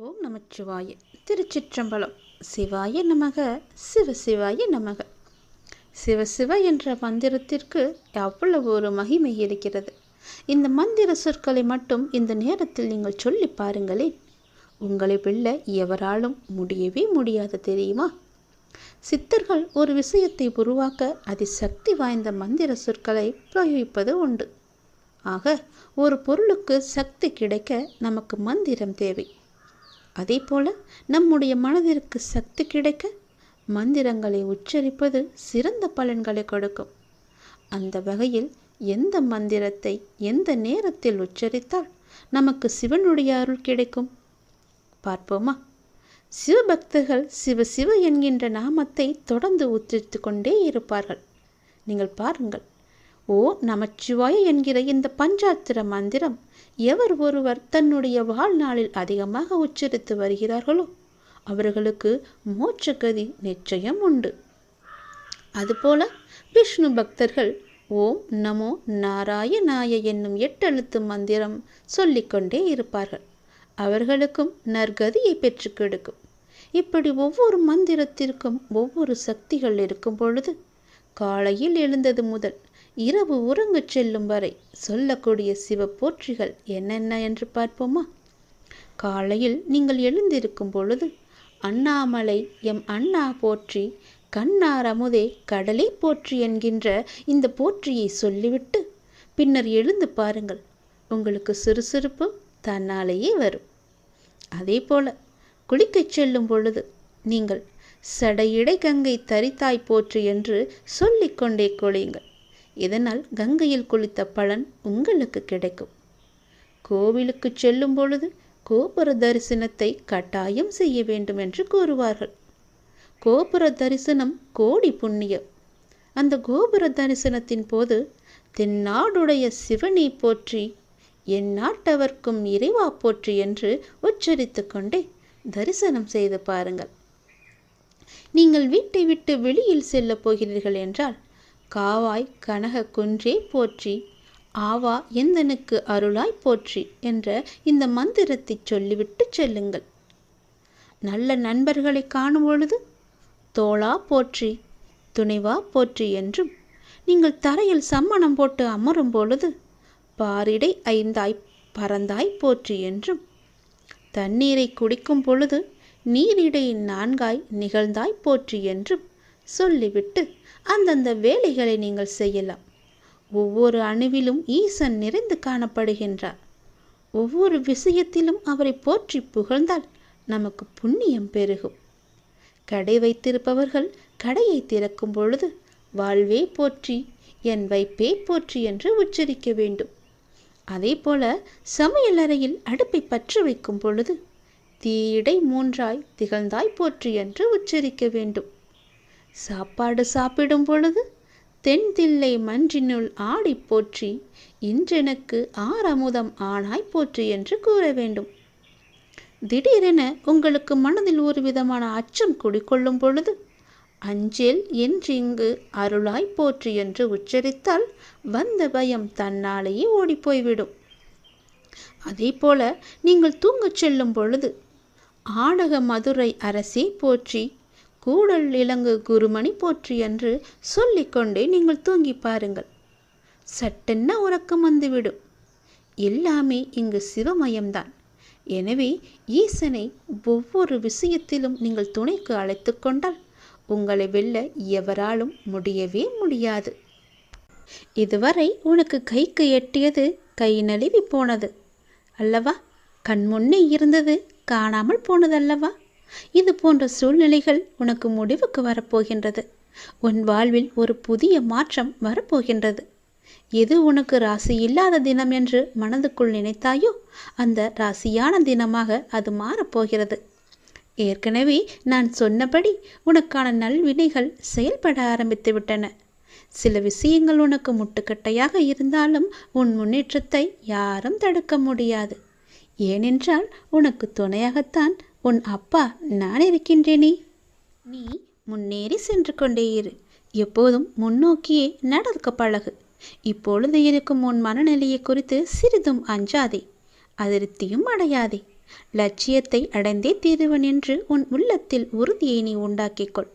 ஓம் நமச்சிவாய. திருச்சிற்றம்பலம். சிவாய நமக. சிவ சிவாய நமக. சிவ சிவ என்ற மந்திரத்திற்கு அவ்வளவு ஒரு மகிமை இருக்கிறது. இந்த மந்திர சொற்களை மட்டும் இந்த நேரத்தில் நீங்கள் சொல்லி பாருங்களேன். உங்களை வெல்ல எவராலும் முடியவே முடியாது தெரியுமா? சித்தர்கள் ஒரு விஷயத்தை உருவாக்க அதிசக்தி வாய்ந்த மந்திர சொற்களை பிரயோகிப்பது உண்டு. ஆக ஒரு பொருளுக்கு சக்தி கிடைக்க நமக்கு மந்திரம் தேவை. அதே போல நம்முடைய மனதிற்கு சக்தி கிடைக்க மந்திரங்களை உச்சரிப்பது சிறந்த பலன்களை கொடுக்கும். அந்த வகையில் எந்த மந்திரத்தை எந்த நேரத்தில் உச்சரித்தால் நமக்கு சிவனுடைய அருள் கிடைக்கும்? பார்ப்போமா? சிவபக்தர்கள் சிவ சிவ என்கின்ற நாமத்தை தொடர்ந்து உச்சரித்து கொண்டே இருப்பார்கள். நீங்கள் பாருங்கள் ஓ நமச்சிவாய என்கிற இந்த பஞ்சாத்திர மந்திரம் எவர் ஒருவர் தன்னுடைய வாழ்நாளில் அதிகமாக உச்சரித்து வருகிறார்களோ அவர்களுக்கு மோட்சகதி நிச்சயம் உண்டு. அதுபோல விஷ்ணு பக்தர்கள் ஓம் நமோ நாராயணாய என்னும் எட்டெழுத்து மந்திரம் சொல்லிக்கொண்டே இருப்பார்கள். அவர்களுக்கும் நற்கதியை பெற்று கெடுக்கும். இப்படி ஒவ்வொரு மந்திரத்திற்கும் ஒவ்வொரு சக்திகள் இருக்கும் பொழுது காலையில் எழுந்தது முதல் இரவு உறங்கச் செல்லும் வரை சொல்லக்கூடிய சிவ போற்றிகள் என்னென்ன என்று பார்ப்போமா? காலையில் நீங்கள் எழுந்திருக்கும் பொழுது அண்ணாமலை எம் அண்ணா போற்றி கண்ணார் அமுதே கடலை போற்றி என்கின்ற இந்த போற்றியை சொல்லிவிட்டு பின்னர் எழுந்து பாருங்கள். உங்களுக்கு சுறுசுறுப்பு தன்னாலேயே வரும். அதே போல குளிக்கச் செல்லும் பொழுது நீங்கள் சடையிடை கங்கை தரித்தாய் போற்று என்று சொல்லிக்கொண்டே குளியுங்கள். இதனால் கங்கையில் குளித்த பலன் உங்களுக்கு கிடைக்கும். கோவிலுக்கு செல்லும் பொழுது கோபுர தரிசனத்தை கட்டாயம் செய்ய வேண்டும் என்று கூறுவார்கள். கோபுர தரிசனம் கோடி புண்ணியம். அந்த கோபுர தரிசனத்தின் போது தென்னாடுடைய சிவனை போற்றி என் நாட்டவர்க்கும் இறைவா போற்றி என்று உச்சரித்து கொண்டே தரிசனம் செய்து பாருங்கள். நீங்கள் வீட்டை விட்டு வெளியில் செல்லப் போகிறீர்கள் என்றால் காவாய் கனக குன்றே போற்றி ஆவா எந்தனுக்கு அருளாய் போற்றி என்ற இந்த மந்திரத்தை சொல்லிவிட்டு செல்லுங்கள். நல்ல நண்பர்களை காணும் பொழுது தோளா போற்றி துணைவா போற்றி என்றும் நீங்கள் தரையில் சம்மணம் போட்டு அமரும் பொழுது பாரிடை ஐந்தாய் பறந்தாய் போற்றி என்றும் தண்ணீரை குடிக்கும் பொழுது நீரிடை நான்காய் நிகழ்ந்தாய் போற்றி என்றும் சொல்லிவிட்டு அந்தந்த வேலைகளை நீங்கள் செய்யலாம். ஒவ்வொரு அணுவிலும் ஈசன் நிறைந்து காணப்படுகின்றார். ஒவ்வொரு விஷயத்திலும் அவரை போற்றி புகழ்ந்தால் நமக்கு புண்ணியம் பெருகும். கடை வைத்திருப்பவர்கள் கடையை திறக்கும் பொழுது வாழ்வே போற்றி என் வைப்பே போற்றி என்று உச்சரிக்க வேண்டும். அதே போல சமையலறையில் அடுப்பை பற்ற வைக்கும் பொழுது தீடை மூன்றாய் திகழ்ந்தாய் போற்றி என்று உச்சரிக்க வேண்டும். சாப்பாடு சாப்பிடும் பொழுது தென்தில்லை மன்றினுள் ஆடி போற்றி இன்றெனக்கு ஆறமுதம் ஆனாய் போற்றி என்று கூற வேண்டும். திடீரென உங்களுக்கு மனதில் ஒரு விதமான அச்சம் குடிக்கொள்ளும் பொழுது அஞ்சேல் என்றிங்கு அருளாய் போற்றி என்று உச்சரித்தால் வந்த பயம் தன்னாலேயே ஓடிப்போய்விடும் அதே போல நீங்கள் தூங்கச் செல்லும் பொழுது ஆடக மதுரை அரசே போற்றி கூடல் இலங்கு குருமணி போற்றி என்று சொல்லிக்கொண்டே நீங்கள் தூங்கி பாருங்கள். சட்டென்ன உறக்கம் வந்துவிடும். எல்லாமே இங்கு சிவமயம்தான். எனவே ஈசனை ஒவ்வொரு விஷயத்திலும் நீங்கள் துணைக்கு அழைத்து கொண்டால் உங்களை வெல்ல எவராலும் முடியவே முடியாது. இதுவரை உனக்கு கைக்கு எட்டியது கை நழுவி போனது அல்லவா? கண் முன்னே இருந்தது காணாமல் போனதல்லவா? இது போன்ற சூழ்நிலைகள் உனக்கு முடிவுக்கு வரப்போகின்றது. உன் வாழ்வில் ஒரு புதிய மாற்றம் வரப்போகின்றது. எது உனக்கு ராசி இல்லாத தினம் என்று மனதுக்குள் நினைத்தாயோ அந்த ராசியான தினமாக அது மாறப்போகிறது. ஏற்கனவே நான் சொன்னபடி உனக்கான நல்வினைகள் செயல்பட ஆரம்பித்து விட்டன. சில விஷயங்கள் உனக்கு முட்டுக்கட்டையாக இருந்தாலும் உன் முன்னேற்றத்தை யாரும் தடுக்க முடியாது. ஏனென்றால் உனக்கு துணையாகத்தான் உன் அப்பா நான் இருக்கின்றேனே நீ முன்னேறி சென்று கொண்டே இரு. எப்போதும் முன்னோக்கியே நடக்க பழகு. இப்பொழுது இருக்கும் உன் மனநிலையை குறித்து சிறிதும் அஞ்சாதே. அதிருப்தியும் அடையாதே. லட்சியத்தை அடைந்தே தீருவன் என்று உன் உள்ளத்தில் உறுதியை நீ உண்டாக்கிக்கொள்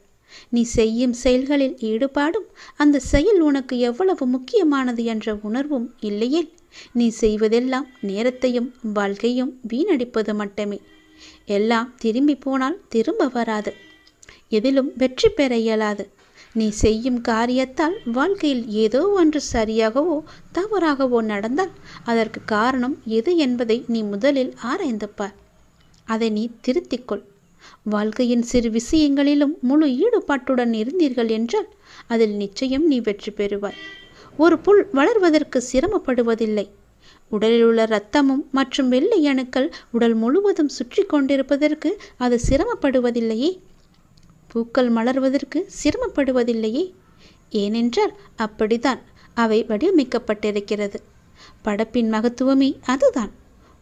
நீ செய்யும் செயல்களில் ஈடுபாடும் அந்த செயல் உனக்கு எவ்வளவு முக்கியமானது என்ற உணர்வும் இல்லையேல் நீ செய்வதெல்லாம் நேரத்தையும் வாழ்க்கையும் வீணடிப்பது மட்டுமே. எல்லாம் திரும்பி போனால் திரும்ப வராது. எதிலும் வெற்றி பெற இயலாது. நீ செய்யும் காரியத்தால் வாழ்க்கையில் ஏதோ ஒன்று சரியாகவோ தவறாகவோ நடந்தால் அதற்கு காரணம் எது என்பதை நீ முதலில் ஆராய்ந்து பார் அதை நீ திருத்திக்கொள். வாழ்க்கையின் சிறு விஷயங்களிலும் முழு ஈடுபாட்டுடன் இருந்தீர்கள் என்றால் அதில் நிச்சயம் நீ வெற்றி பெறுவாய். ஒரு புல் வளர்வதற்கு சிரமப்படுவதில்லை. உடலில் உள்ள இரத்தமும் மற்றும் வெள்ளை அணுக்கள் உடல் முழுவதும் சுற்றி கொண்டிருப்பதற்கு அது சிரமப்படுவதில்லையே. பூக்கள் மலர்வதற்கு சிரமப்படுவதில்லையே. ஏனென்றால் அப்படித்தான் அவை வடிவமைக்கப்பட்டிருக்கிறது. படைப்பின் மகத்துவமே அதுதான்.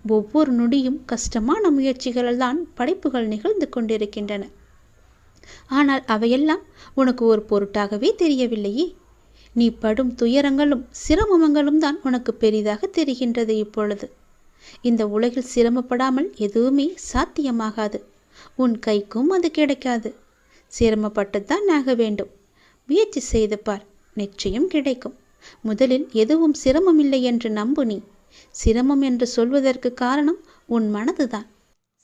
ஒவ்வொரு நொடியும் கஷ்டமான முயற்சிகளால் தான் படைப்புகள் நிகழ்ந்து கொண்டிருக்கின்றன. ஆனால் அவையெல்லாம் உனக்கு ஒரு பொருட்டாகவே தெரியவில்லையே. நீ படும் துயரங்களும் சிரமங்களும் தான் உனக்கு பெரிதாக தெரிகின்றது இப்பொழுது. இந்த உலகில் சிரமப்படாமல் எதுவுமே சாத்தியமாகாது. உன் கைக்கும் அது கிடைக்காது. சிரமப்பட்டுத்தான் ஆக வேண்டும். முயற்சி செய்து பார் நிச்சயம் கிடைக்கும். முதலில் எதுவும் சிரமமில்லை என்று நம்பு நீ. சிரமம் என்று சொல்வதற்கு காரணம் உன் மனதுதான்.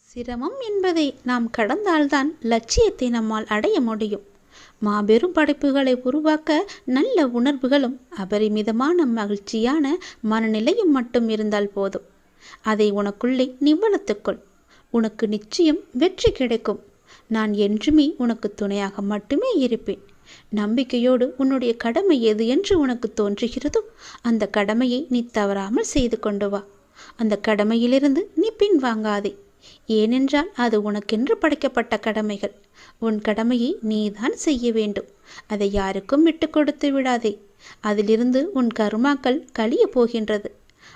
சிரமம் என்பதை நாம் கடந்தால்தான் லட்சியத்தை நம்மால் அடைய முடியும். மாபெரும் படைப்புகளை உருவாக்க நல்ல உணர்வுகளும் அபரிமிதமான மகிழ்ச்சியான மனநிலையும் மட்டும் இருந்தால் போதும். அதை உனக்குள்ளே நீ வளர்த்துக்கொள் உனக்கு நிச்சயம் வெற்றி கிடைக்கும். நான் என்றுமே உனக்கு துணையாக மட்டுமே இருப்பேன். நம்பிக்கையோடு உன்னுடைய கடமை எது என்று உனக்கு தோன்றுகிறதோ அந்த கடமையை நீ தவறாமல் செய்து கொண்டு வா. அந்த கடமையிலிருந்து நீ பின்வாங்காதே. ஏனென்றால் அது உனக்கென்று படைக்கப்பட்ட கடமைகள். உன் கடமையை நீதான் செய்ய வேண்டும். அதை யாருக்கும் விட்டு கொடுத்து விடாதே. அதிலிருந்து உன் கருமாக்கள் கழிய போகின்றது.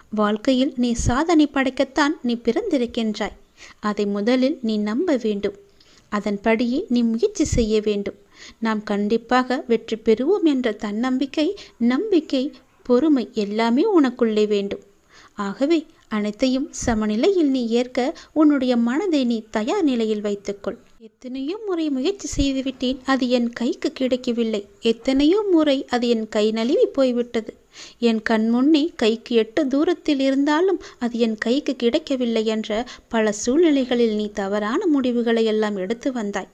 வாழ்க்கையில் நீ சாதனை படைக்கத்தான் நீ பிறந்திருக்கின்றாய். அதை முதலில் நீ நம்ப வேண்டும். அதன்படியே நீ முயற்சி செய்ய வேண்டும். நாம் கண்டிப்பாக வெற்றி பெறுவோம் என்ற தன்னம்பிக்கை நம்பிக்கை பொறுமை எல்லாமே உனக்குள்ளே வேண்டும். ஆகவே அனைத்தையும் சமநிலையில் நீ ஏற்க உன்னுடைய மனதை நீ தயார் நிலையில் வைத்துக்கொள். எத்தனையோ முறை முயற்சி செய்துவிட்டேன் அது என் கைக்கு கிடைக்கவில்லை. எத்தனையோ முறை அது என் கை நழுவி போய்விட்டது. என் கண் முன்னே கைக்கு எட்டு தூரத்தில் இருந்தாலும் அது என் கைக்கு கிடைக்கவில்லை என்ற பல சூழ்நிலைகளில் நீ தவறான முடிவுகளை எல்லாம் எடுத்து வந்தாய்.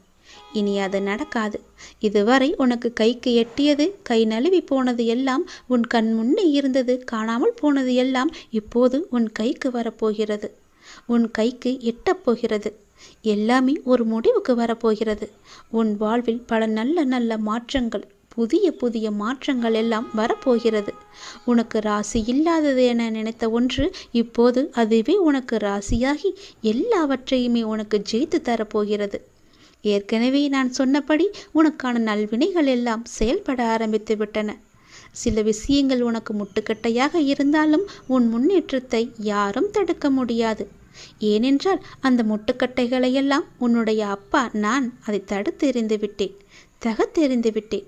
இனி அது நடக்காது. இதுவரை உனக்கு கைக்கு எட்டியது கை நழுவி போனது எல்லாம் உன் கண் முன்னே இருந்தது காணாமல் போனது எல்லாம் இப்போது உன் கைக்கு வரப்போகிறது. உன் கைக்கு எட்டப் போகிறது எல்லாமே ஒரு முடிவுக்கு வரப்போகிறது. உன் வாழ்வில் பல நல்ல நல்ல மாற்றங்கள் புதிய புதிய மாற்றங்கள் எல்லாம் வரப்போகிறது. உனக்கு ராசி இல்லாதது என நினைத்த ஒன்று இப்போது அதுவே உனக்கு ராசியாகி எல்லாவற்றையுமே உனக்கு ஜெயித்து தரப்போகிறது. ஏற்கனவே நான் சொன்னபடி உனக்கான நல்வினைகள் எல்லாம் செயல்பட ஆரம்பித்து விட்டன. சில விஷயங்கள் உனக்கு முட்டுக்கட்டையாக இருந்தாலும் உன் முன்னேற்றத்தை யாரும் தடுக்க முடியாது. ஏனென்றால் அந்த முட்டுக்கட்டைகளையெல்லாம் உன்னுடைய அப்பா நான் அதை தடுத்து எறிந்து விட்டேன் தகத்தெறிந்து விட்டேன்.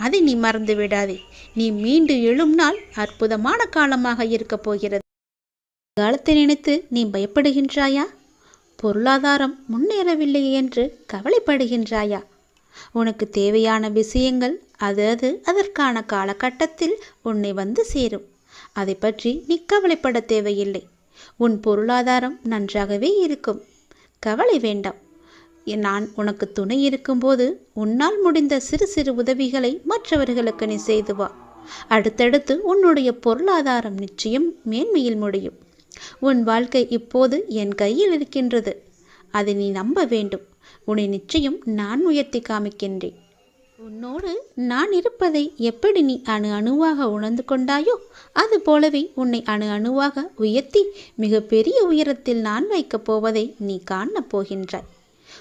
அதை நீ மறந்து விடாதே. நீ மீண்டு எழும் நாள் அற்புதமான காலமாக இருக்கப் போகிறது. காலத்தை நினைத்து நீ பயப்படுகின்றாயா? பொருளாதாரம் முன்னேறவில்லை என்று கவலைப்படுகின்றாயா? உனக்கு தேவையான விஷயங்கள் அது அது அதற்கான காலகட்டத்தில் உன்னை வந்து சேரும். அதை பற்றி நீ கவலைப்பட தேவையில்லை. உன் பொருளாதாரம் நன்றாகவே இருக்கும். கவலை வேண்டாம். நான் உனக்கு துணை இருக்கும்போது உன்னால் முடிந்த சிறு சிறு உதவிகளை மற்றவர்களுக்கு நீ செய்து வா. அடுத்தடுத்து உன்னுடைய பொருளாதாரம் நிச்சயம் மேன்மையில் முடியும். உன் வாழ்க்கை இப்போது என் கையில் இருக்கின்றது. அதை நீ நம்ப வேண்டும். உன்னை நிச்சயம் நான் உயர்த்தி காமிக்கின்றேன். உன்னோடு நான் இருப்பதை எப்படி நீ அணு அணுவாக உணர்ந்து கொண்டாயோ அது போலவே உன்னை அணு அணுவாக உயர்த்தி மிகப்பெரிய உயரத்தில் நான் வைக்கப் போவதை நீ காணப் போகின்றாய்.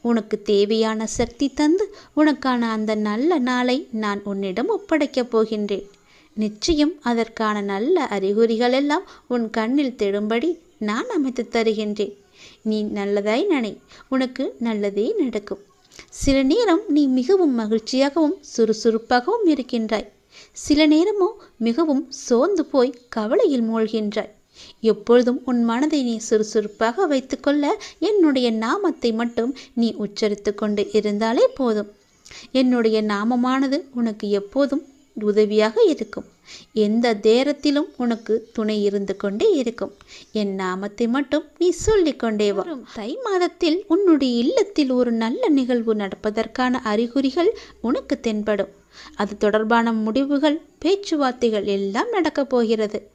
உனக்கு தேவையான சக்தி தந்து உனக்கான அந்த நல்ல நாளை நான் உன்னிடம் ஒப்படைக்கப் போகின்றேன். நிச்சயம் அதற்கான நல்ல அறிகுறிகள் எல்லாம் உன் கண்ணில் தெடும்படி நான் அமைத்து தருகின்றேன். நீ நல்லதாய் நினை உனக்கு நல்லதே நடக்கும். சில நேரம் நீ மிகவும் மகிழ்ச்சியாகவும் சுறுசுறுப்பாகவும் இருக்கின்றாய். சில நேரமோ மிகவும் சோர்ந்து போய் கவலையில் மூழ்கின்றாய். எப்பொழுதும் உன் மனதை நீ சுறுசுறுப்பாக வைத்துக்கொள்ள என்னுடைய நாமத்தை மட்டும் நீ உச்சரித்து கொண்டு இருந்தாலே போதும். என்னுடைய நாமமானது உனக்கு எப்போதும் உதவியாக இருக்கும். எந்த நேரத்திலும் உனக்கு துணை இருந்து கொண்டே இருக்கும். என் நாமத்தை மட்டும் நீ சொல்லிக்கொண்டே வரும் தை மாதத்தில் உன்னுடைய இல்லத்தில் ஒரு நல்ல நிகழ்வு நடப்பதற்கான அறிகுறிகள் உனக்கு தென்படும். அது தொடர்பான முடிவுகள் பேச்சுவார்த்தைகள் எல்லாம் நடக்கப் போகிறது.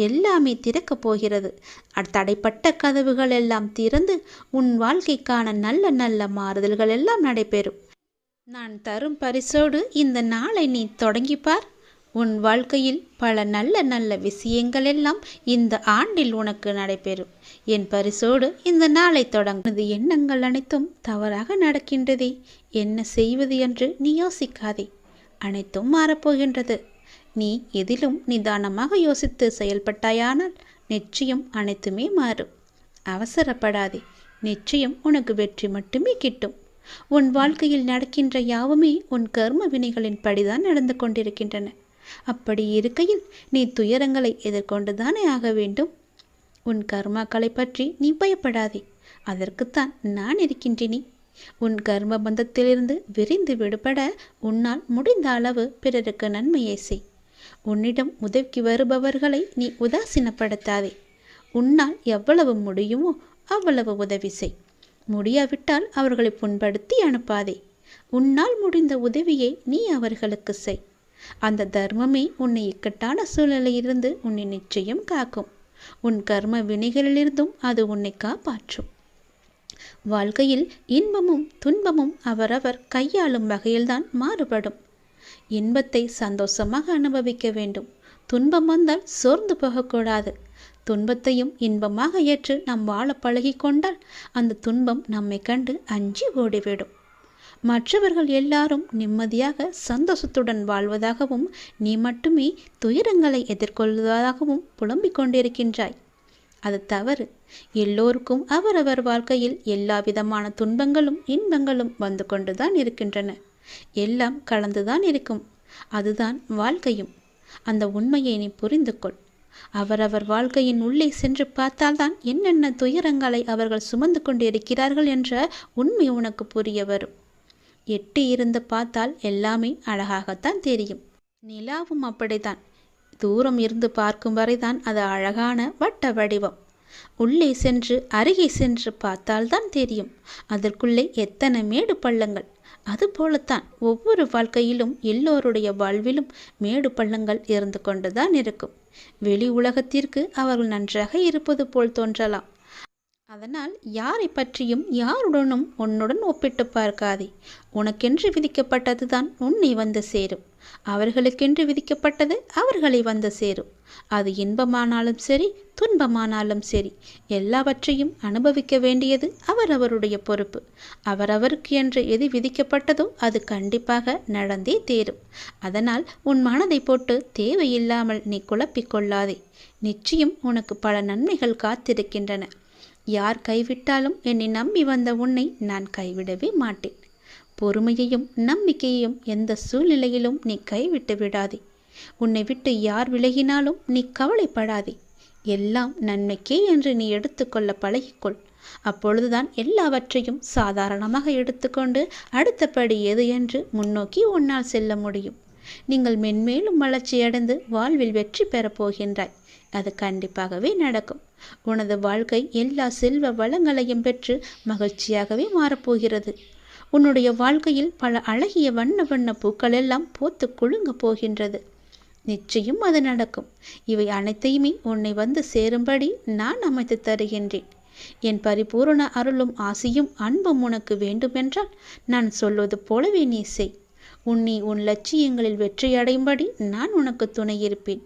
எல்லாமே திறக்கப் போகிறது. தடைப்பட்ட கதவுகள் எல்லாம் திறந்து உன் வாழ்க்கைக்கான நல்ல நல்ல மாறுதல்கள் எல்லாம் நடைபெறும். நான் தரும் பரிசோடு இந்த நாளை நீ தொடங்கிப்பார். உன் வாழ்க்கையில் பல நல்ல நல்ல விஷயங்கள் எல்லாம் இந்த ஆண்டில் உனக்கு நடைபெறும். என் பரிசோடு இந்த நாளை தொடங்குனது எண்ணங்கள் அனைத்தும் தவறாக நடக்கின்றதே. என்ன செய்வது என்று நீ யோசிக்காதே. அனைத்தும் மாறப்போகின்றது. நீ எதிலும் நிதானமாக யோசித்து செயல்பட்டாயானால் நிச்சயம் அனைத்துமே மாறும். அவசரப்படாதே. நிச்சயம் உனக்கு வெற்றி மட்டுமே கிட்டும். உன் வாழ்க்கையில் நடக்கின்ற யாவுமே உன் கர்ம வினைகளின் படிதான் நடந்து கொண்டிருக்கின்றன. அப்படி இருக்கையில் நீ துயரங்களை எதிர்கொண்டுதானே ஆக வேண்டும். உன் கர்மாக்களை பற்றி நீ பயப்படாதே. அதற்குத்தான் நான் இருக்கின்றேனே. உன் கர்ம பந்தத்திலிருந்து விரிந்து விடுபட உன்னால் முடிந்த அளவு பிறருக்கு நன்மையை செய். உன்னிடம் உதவிக்கு வருபவர்களை நீ உதாசீனப்படுத்தாதே. உன்னால் எவ்வளவு முடியுமோ அவ்வளவு உதவி செய். முடியாவிட்டால் அவர்களை புண்படுத்தி அனுப்பாதே. உன்னால் முடிந்த உதவியை நீ அவர்களுக்கு செய். அந்த தர்மமே உன்னை இக்கட்டான சூழலிலிருந்து உன்னை நிச்சயம் காக்கும். உன் கர்ம வினைகளிலிருந்தும் அது உன்னை காப்பாற்றும். வாழ்க்கையில் இன்பமும் துன்பமும் அவரவர் கையாளும் வகையில்தான் மாறுபடும். இன்பத்தை சந்தோஷமாக அனுபவிக்க வேண்டும். துன்பம் வந்தால் சோர்ந்து போகக்கூடாது. துன்பத்தையும் இன்பமாக ஏற்று நாம் வாழ பழகி கொண்டால் அந்த துன்பம் நம்மை கண்டு அஞ்சி ஓடிவிடும். மற்றவர்கள் எல்லாரும் நிம்மதியாக சந்தோஷத்துடன் வாழ்வதாகவும் நீ மட்டுமே துயரங்களை எதிர்கொள்வதாகவும் புலம்பிக் கொண்டிருக்கின்றாய். அது தவறு. எல்லோருக்கும் அவரவர் வாழ்க்கையில் எல்லா விதமான துன்பங்களும் இன்பங்களும் வந்து கொண்டுதான் இருக்கின்றன. எல்லாம் கலந்துதான் இருக்கும். அதுதான் வாழ்க்கையும். அந்த உண்மையை நீ புரிந்து கொள் அவரவர் வாழ்க்கையின் உள்ளே சென்று பார்த்தால்தான் என்னென்ன துயரங்களை அவர்கள் சுமந்து கொண்டு இருக்கிறார்கள் என்ற உண்மை உனக்கு புரிய வரும். எட்டி இருந்து பார்த்தால் எல்லாமே அழகாகத்தான் தெரியும். நிலாவும் அப்படித்தான். தூரம் இருந்து பார்க்கும் வரைதான் அது அழகான வட்ட வடிவம். உள்ளே சென்று அருகே சென்று பார்த்தால்தான் தெரியும். அதற்குள்ளே எத்தனை மேடு பள்ளங்கள். அதுபோலத்தான் ஒவ்வொரு வாழ்க்கையிலும் எல்லோருடைய வாழ்விலும் மேடு பள்ளங்கள் இருந்து கொண்டுதான் இருக்கும். வெளி உலகத்திற்கு அவர்கள் நன்றாக இருப்பது போல் தோன்றலாம். அதனால் யாரை பற்றியும் யாருடனும் உன்னுடன் ஒப்பிட்டு பார்க்காதே. உனக்கென்று விதிக்கப்பட்டதுதான் உன்னை வந்து சேரும். அவர்களுக்கென்று விதிக்கப்பட்டது அவர்களை வந்து சேரும். அது இன்பமானாலும் சரி துன்பமானாலும் சரி எல்லாவற்றையும் அனுபவிக்க வேண்டியது அவரவருடைய பொறுப்பு. அவரவருக்கு என்று எது விதிக்கப்பட்டதோ அது கண்டிப்பாக நடந்தே தேரும். அதனால் உன் மனதை போட்டு தேவையில்லாமல் நீ குழப்பிக்கொள்ளாதே நிச்சயம் உனக்கு பல நன்மைகள் காத்திருக்கின்றன. யார் கைவிட்டாலும் என்னை நம்பி வந்த உன்னை நான் கைவிடவே மாட்டேன். பொறுமையையும் நம்பிக்கையையும் எந்த சூழ்நிலையிலும் நீ கைவிட்டு விடாதே. உன்னை விட்டு யார் விலகினாலும் நீ கவலைப்படாதே. எல்லாம் நன்மைக்கே என்று நீ எடுத்துக்கொள்ள பழகிக்கொள். அப்பொழுதுதான் எல்லாவற்றையும் சாதாரணமாக எடுத்துக்கொண்டு அடுத்தபடி எது என்று முன்னோக்கி உன்னால் செல்ல முடியும். நீங்கள் மென்மேலும் வளர்ச்சியடைந்து வாழ்வில் வெற்றி பெறப் போகின்றாய். அது கண்டிப்பாகவே நடக்கும். உனது வாழ்க்கை எல்லா செல்வ வளங்களையும் பெற்று மகிழ்ச்சியாகவே மாறப்போகிறது உன்னுடைய வாழ்க்கையில் பல அழகிய வண்ண வண்ண பூக்கள் எல்லாம் போத்து குலுங்க போகின்றது. நிச்சயம் அது நடக்கும். இவை அனைத்தையுமே உன்னை வந்து சேரும்படி நான் அமைத்து தருகின்றேன். என் பரிபூரண அருளும் ஆசையும் அன்பும் உனக்கு வேண்டுமென்றால் நான் சொல்வது போலவே நீ செய். உன்னை உன் லட்சியங்களில் வெற்றியடையும்படி நான் உனக்கு துணை இருப்பேன்.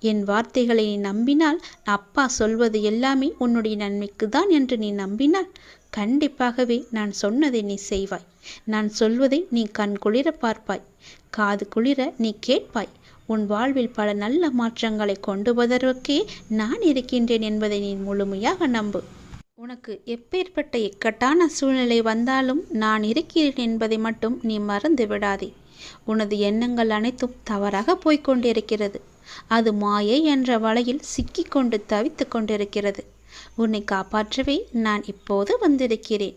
என் வார்த்தைகளை நீ நம்பினால் அப்பா சொல்வது எல்லாமே உன்னுடைய நன்மைக்கு தான் என்று நீ நம்பினால் கண்டிப்பாகவே நான் சொன்னதை நீ செய்வாய். நான் சொல்வதை நீ கண் குளிர பார்ப்பாய் காது குளிர நீ கேட்பாய். உன் வாழ்வில் பல நல்ல மாற்றங்களை கொண்டு வருவதற்கே நான் இருக்கின்றேன் என்பதை நீ முழுமையாக நம்பு. உனக்கு எப்பேற்பட்ட இக்கட்டான சூழ்நிலை வந்தாலும் நான் இருக்கிறேன் என்பதை மட்டும் நீ மறந்து விடாதே. உனது எண்ணங்கள் அனைத்தும் தவறாக போய்கொண்டிருக்கிறது அது மாயை என்ற வலையில் சிக்கிக்கொண்டு தவித்து கொண்டிருக்கிறது. உன்னை காப்பாற்றவே நான் இப்போது வந்திருக்கிறேன்.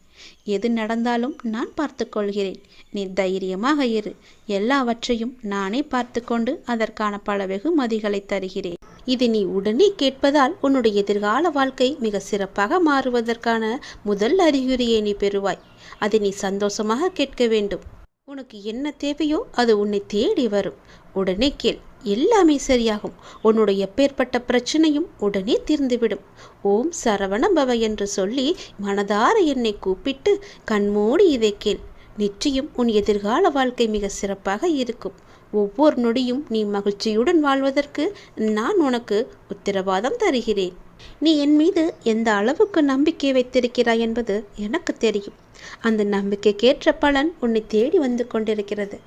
எது நடந்தாலும் நான் பார்த்துக்கொள்கிறேன். நீ தைரியமாக இரு. எல்லாவற்றையும் நானே பார்த்து கொண்டு அதற்கான பல வெகுமதிகளை தருகிறேன். இது நீ உடனே கேட்பதால் உன்னுடைய எதிர்கால வாழ்க்கை மிக சிறப்பாக மாறுவதற்கான முதல் அறிகுறியை நீ பெறுவாய். அதை நீ சந்தோஷமாக கேட்க வேண்டும். உனக்கு என்ன தேவையோ அது உன்னை தேடி வரும். உடனே கேள். எல்லாமே சரியாகும். உன்னுடைய எப்பேற்பட்ட பிரச்சனையும் உடனே தீர்ந்துவிடும். ஓம் சரவண பவ என்று சொல்லி மனதார என்னை கூப்பிட்டு கண்மூடி இதை கேள். நிச்சயம் உன் எதிர்கால வாழ்க்கை மிக சிறப்பாக இருக்கும். ஒவ்வொரு நொடியும் நீ மகிழ்ச்சியுடன் வாழ்வதற்கு நான் உனக்கு உத்தரவாதம் தருகிறேன். நீ என் மீது எந்த அளவுக்கு நம்பிக்கை வைத்திருக்கிறாய் என்பது எனக்கு தெரியும். அந்த நம்பிக்கைக்கேற்ற பலன் உன்னை தேடி வந்து கொண்டிருக்கிறது.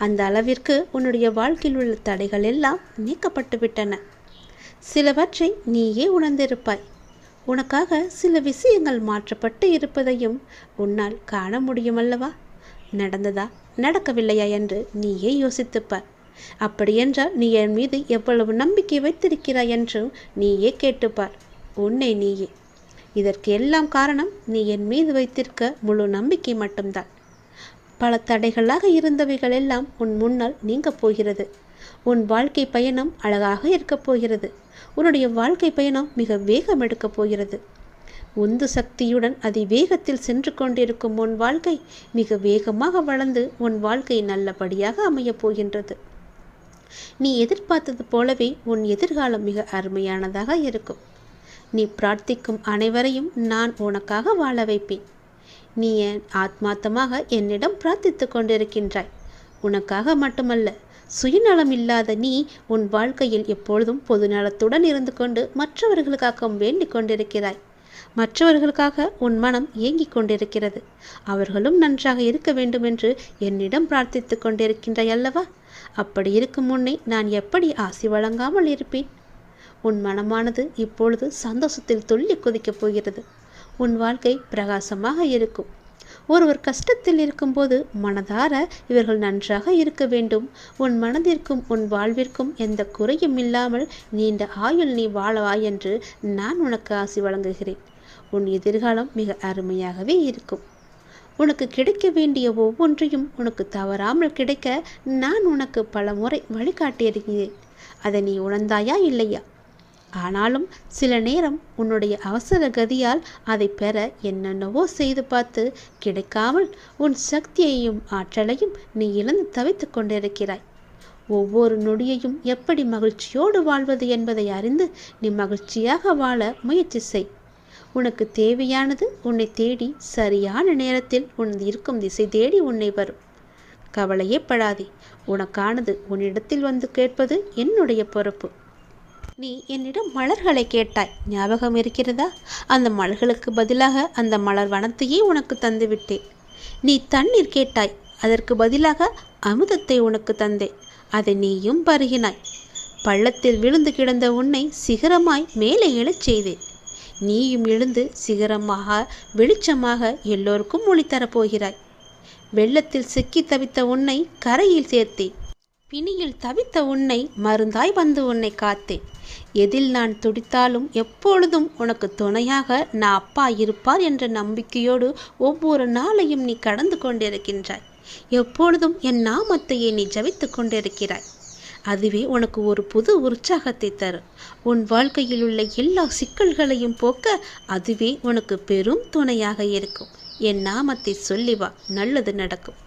அந்த அளவிற்கு உன்னுடைய வாழ்க்கையில் உள்ள தடைகள் எல்லாம் நீக்கப்பட்டு விட்டன. சிலவற்றை நீயே உணர்ந்திருப்பாய். உனக்காக சில விஷயங்கள் மாற்றப்பட்டு இருப்பதையும் உன்னால் காண முடியுமல்லவா? நடந்ததா? நடக்கவில்லையா என்று நீயே யோசித்துப்பார். அப்படியென்றால் நீ என் மீது எவ்வளவு நம்பிக்கை வைத்திருக்கிறாய் என்றும் நீயே கேட்டுப்பார். உன்னை நீயே. இதற்கு எல்லாம் காரணம் நீ என் மீது வைத்திருக்க முழு நம்பிக்கை மட்டும்தான். பல தடைகளாக இருந்தவைகள் எல்லாம் உன் முன்னால் நீங்கப் போகிறது. உன் வாழ்க்கை பயணம் அழகாக இருக்கப் போகிறது. உன்னுடைய வாழ்க்கை பயணம் மிக வேகம் எடுக்கப் போகிறது. உந்து சக்தியுடன் அதி வேகத்தில் சென்று கொண்டிருக்கும் உன் வாழ்க்கை மிக வேகமாக வளர்ந்து உன் வாழ்க்கை நல்லபடியாக அமையப் போகின்றது. நீ எதிர்பார்த்தது போலவே உன் எதிர்காலம் மிக அருமையானதாக இருக்கும். நீ பிரார்த்திக்கும் அனைவரையும் நான் உனக்காக வாழ வைப்பேன். நீ என் ஆத்மார்த்தமாக என்னிடம் பிரார்த்தித்து கொண்டிருக்கின்றாய்? உனக்காக மட்டுமல்ல சுயநலம் இல்லாத நீ உன் வாழ்க்கையில் எப்பொழுதும் பொதுநலத்துடன் இருந்து கொண்டு மற்றவர்களுக்காகவும் வேண்டிக் கொண்டிருக்கிறாய். மற்றவர்களுக்காக உன் மனம் ஏங்கிக் கொண்டிருக்கிறது. அவர்களும் நன்றாக இருக்க வேண்டுமென்று என்னிடம் பிரார்த்தித்து கொண்டிருக்கின்றாய் அல்லவா? அப்படி இருக்கும் முன்னே நான் எப்படி ஆசி வழங்காமல் இருப்பேன்? உன் மனமானது இப்பொழுது சந்தோஷத்தில் துள்ளி குதிக்கப் போகிறது. உன் வாழ்க்கை பிரகாசமாக இருக்கும். ஒருவர் கஷ்டத்தில் இருக்கும்போது மனதார இவர்கள் நன்றாக இருக்க வேண்டும். உன் மனதிற்கும் உன் வாழ்விற்கும் எந்த குறையும் இல்லாமல் நீண்ட ஆயுள் நீ வாழவா என்று நான் உனக்கு ஆசி வழங்குகிறேன். உன் எதிர்காலம் மிக அருமையாகவே இருக்கும். உனக்கு கிடைக்க வேண்டிய ஒவ்வொன்றையும் உனக்கு தவறாமல் கிடைக்க நான் உனக்கு பல முறை வழிகாட்டியிருக்கிறேன். அதை நீ உணர்ந்தாயா இல்லையா? ஆனாலும் சில நேரம் உன்னுடைய அவசர கதியால் அதை பெற என்னென்னவோ செய்து பார்த்து கிடைக்காமல் உன் சக்தியையும் ஆற்றலையும் நீ இழந்து தவித்து கொண்டிருக்கிறாய். ஒவ்வொரு நொடியையும் எப்படி மகிழ்ச்சியோடு வாழ்வது என்பதை அறிந்து நீ மகிழ்ச்சியாக வாழ முயற்சி செய். உனக்கு தேவையானது உன்னை தேடி சரியான நேரத்தில் உன் இருக்கும் திசை தேடி உன்னை வரும். கவலையே படாதே. உனக்கானது உன்னிடத்தில் வந்து கேட்பது என்னுடைய பொறுப்பு. நீ என்னிடம் மலர்களை கேட்டாய். ஞாபகம் இருக்கிறதா? அந்த மலர்களுக்கு பதிலாக அந்த மலர் வனத்தையே உனக்கு தந்துவிட்டேன். நீ தண்ணீர் கேட்டாய். அதற்கு பதிலாக அமுதத்தை உனக்கு தந்தேன். அதை நீயும் பருகினாய். பள்ளத்தில் விழுந்து கிடந்த உன்னை சிகரமாய் மேலே எழச் செய்தேன். நீயும் எழுந்து சிகரமாக வெளிச்சமாக எல்லோருக்கும் ஒளி தரப்போகிறாய் வெள்ளத்தில் சிக்கி தவித்த உன்னை கரையில் சேர்த்தேன். பிணியில் தவித்த உன்னை மருந்தாய் வந்து உன்னை காத்தேன். எதில் நான் துடித்தாலும் எப்பொழுதும் உனக்கு துணையாக நான் அப்பா இருப்பார் என்ற நம்பிக்கையோடு ஒவ்வொரு நாளையும் நீ கடந்து கொண்டிருக்கின்றாய். எப்பொழுதும் என் நாமத்தையே நீ ஜபித்து கொண்டிருக்கிறாய். அதுவே உனக்கு ஒரு புது உற்சாகத்தை தரும். உன் வாழ்க்கையில் உள்ள எல்லா சிக்கல்களையும் போக்க அதுவே உனக்கு பெரும் துணையாக இருக்கும். என் நாமத்தை சொல்லி வா நல்லது நடக்கும்.